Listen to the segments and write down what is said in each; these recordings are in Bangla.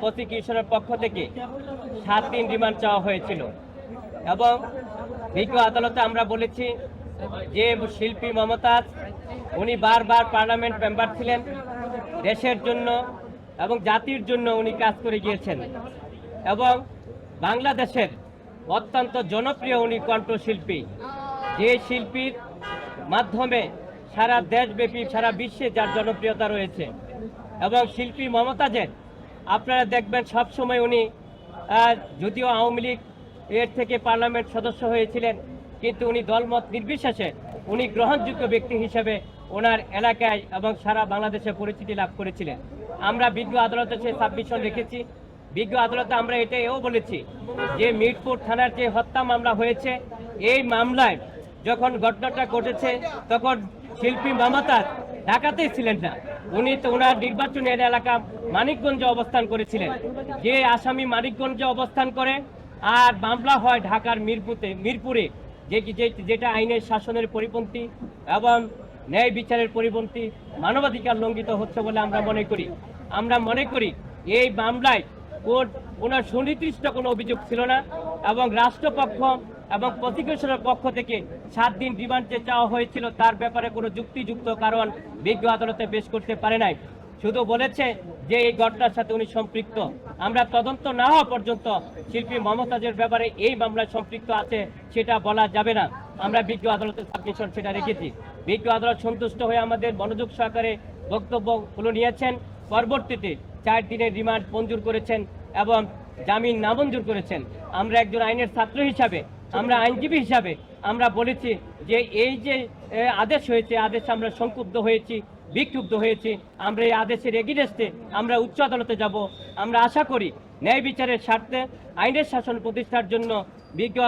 প্রসিকিউশনের পক্ষ থেকে সাত দিন রিমান্ড চাওয়া হয়েছিল। এবং বিজ্ঞ আদালতে আমরা বলেছি যে শিল্পী মমতাজ, উনি বারবার পার্লামেন্ট মেম্বার ছিলেন, দেশের জন্য এবং জাতির জন্য উনি কাজ করে গিয়েছেন। এবং বাংলাদেশের অত্যন্ত জনপ্রিয় উনি কণ্ঠশিল্পী, যে শিল্পীর মাধ্যমে সারা দেশব্যাপী, সারা বিশ্বে যার জনপ্রিয়তা রয়েছে। এবং শিল্পী মমতাজের আপনারা দেখবেন সবসময় উনি যদিও আওয়ামী লীগ এর থেকে পার্লামেন্ট সদস্য হয়েছিলেন, কিন্তু উনি দলমত নির্বিশেষে উনি গ্রহণযোগ্য ব্যক্তি হিসেবে ওনার এলাকায় এবং সারা বাংলাদেশে পরিচিতি লাভ করেছিলেন। আমরা বিজ্ঞ আদালতে সে সাবমিশন রেখেছি। বিজ্ঞ আদালতে আমরা এটা এও বলেছি যে মিরপুর থানার যে হত্যা মামলা হয়েছে, এই মামলায় যখন ঘটনাটা ঘটেছে, তখন শিল্পী মমতাজ ঢাকাতেই ছিলেন না। উনি তো ওনার নির্বাচনের এলাকা মানিকগঞ্জে অবস্থান করেছিলেন। যে আসামি মানিকগঞ্জে অবস্থান করে, আর মামলা হয় ঢাকার মিরপুরে মিরপুরে যে যেটা আইনের শাসনের পরিপন্থী এবং ন্যায় বিচারের পরিপন্থী, মানবাধিকার লঙ্ঘিত হচ্ছে বলে আমরা মনে করি। আমরা মনে করি এই মামলায় কোর্ট ওনার সুনির্দিষ্ট কোনো অভিযোগ ছিল না এবং রাষ্ট্রপক্ষ এবং প্রসিকিউশনের পক্ষ থেকে সাত দিন রিমান্ড চাওয়া হয়েছিল। তার ব্যাপারে কোনো যুক্তিযুক্ত কারণ বিজ্ঞ আদালতে পেশ করতে পারে নাই। শুধু বলেছে যে এই ঘটনার সাথে উনি সম্পৃক্ত। আমরা তদন্ত না হওয়া পর্যন্ত শিল্পী মমতাজের ব্যাপারে এই মামলায় সম্পৃক্ত আছে সেটা বলা যাবে না। আমরা বিজ্ঞ আদালতের সাবমিশন সেটা রেখেছি। বিজ্ঞ আদালত সন্তুষ্ট হয়ে আমাদের মনোযোগ সহকারে বক্তব্যগুলো নিয়েছেন। পরবর্তীতে চার দিনের রিমান্ড মঞ্জুর করেছেন এবং জামিন নামঞ্জুর করেছেন। আমরা একজন আইনের ছাত্র হিসাবে, আমরা আইনজীবী হিসাবে আমরা বলেছি যে এই যে আদেশ হয়েছে, আদেশে আমরা সংক্ষুব্ধ হয়েছি, বিক্ষুব্ধ হয়েছি, আমরা এই আদেশের এগিনেস্টে আমরা উচ্চ আদালতে যাব। আমরা আশা করি ন্যায় বিচারের স্বার্থে আইনের শাসন প্রতিষ্ঠার জন্য বিজ্ঞ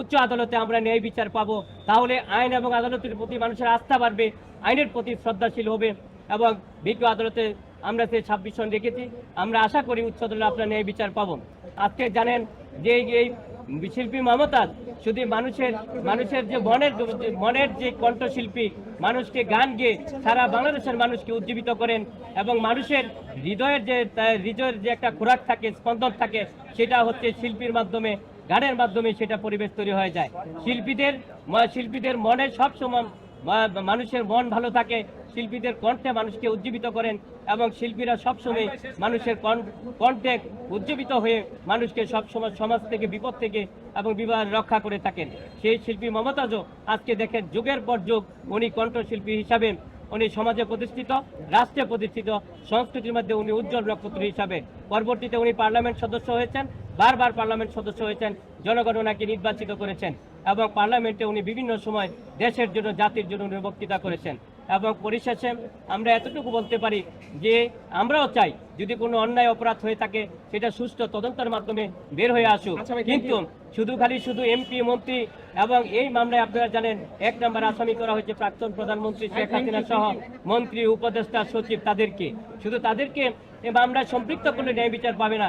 উচ্চ আদালতে আমরা ন্যায় বিচার পাবো। তাহলে আইন এবং আদালতের প্রতি মানুষের আস্থা বাড়বে, আইনের প্রতি শ্রদ্ধাশীল হবে এবং বিজ্ঞ আদালতে আমরা সেই সাবমিশন রেখেছি। আমরা আশা করি উচ্চ আদালতে আপনার ন্যায় বিচার পাবো। আজকে জানেন যে এই শিল্পী মমতাজ শুধু মানুষের মানুষের যে মনের মনের যে কণ্ঠশিল্পী, মানুষকে গান গেয়ে সারা বাংলাদেশের মানুষকে উজ্জীবিত করেন এবং মানুষের হৃদয়ের যে হৃদয়ের যে একটা খোরাক থাকে, স্পন্দন থাকে, সেটা হচ্ছে শিল্পীর মাধ্যমে, গানের মাধ্যমে সেটা পরিবেশ তৈরি হয়ে যায়। শিল্পীদের শিল্পীদের মনে সবসময় মানুষের মন ভালো থাকে, শিল্পীদের কণ্ঠে মানুষকে উজ্জীবিত করেন এবং শিল্পীরা সবসময় মানুষের কণ্ঠ- উজ্জীবিত হয়ে মানুষকে সবসময় সমাজ থেকে, বিপদ থেকে এবং বিবাহ রক্ষা করে থাকেন। সেই শিল্পী মমতাজও আজকে দেখেন, যুগের পর যুগ উনি কণ্ঠশিল্পী হিসাবে উনি সমাজে প্রতিষ্ঠিত, রাষ্ট্রে প্রতিষ্ঠিত, সংস্কৃতির মধ্যে উনি উজ্জ্বল নক্ষত্র হিসাবে। পরবর্তীতে উনি পার্লামেন্ট সদস্য হয়েছেন বারবার পার্লামেন্ট সদস্য হয়েছেন জনগণ ওনাকে নির্বাচিত করেছেন এবং পার্লামেন্টে উনি বিভিন্ন সময় দেশের জন্য জাতির জন্য উনি বক্তৃতা করেছেন। এবং পরিশেষে আমরা এতটুকু বলতে পারি যে আমরাও চাই যদি কোনো অন্যায় অপরাধ হয়ে থাকে সেটা সুষ্ঠু তদন্তের মাধ্যমে বের হয়ে আসুক। কিন্তু শুধু খালি শুধু এমপি মন্ত্রী এবং এই মামলায় আপনারা জানেন এক নম্বর আসামি করা হয়েছে প্রাক্তন প্রধানমন্ত্রী শেখ হাসিনা সহ মন্ত্রী উপদেষ্টা সচিব তাদেরকে। শুধু তাদেরকে এই মামলায় সম্পৃক্ত করলে ন্যায় বিচার পাবে না।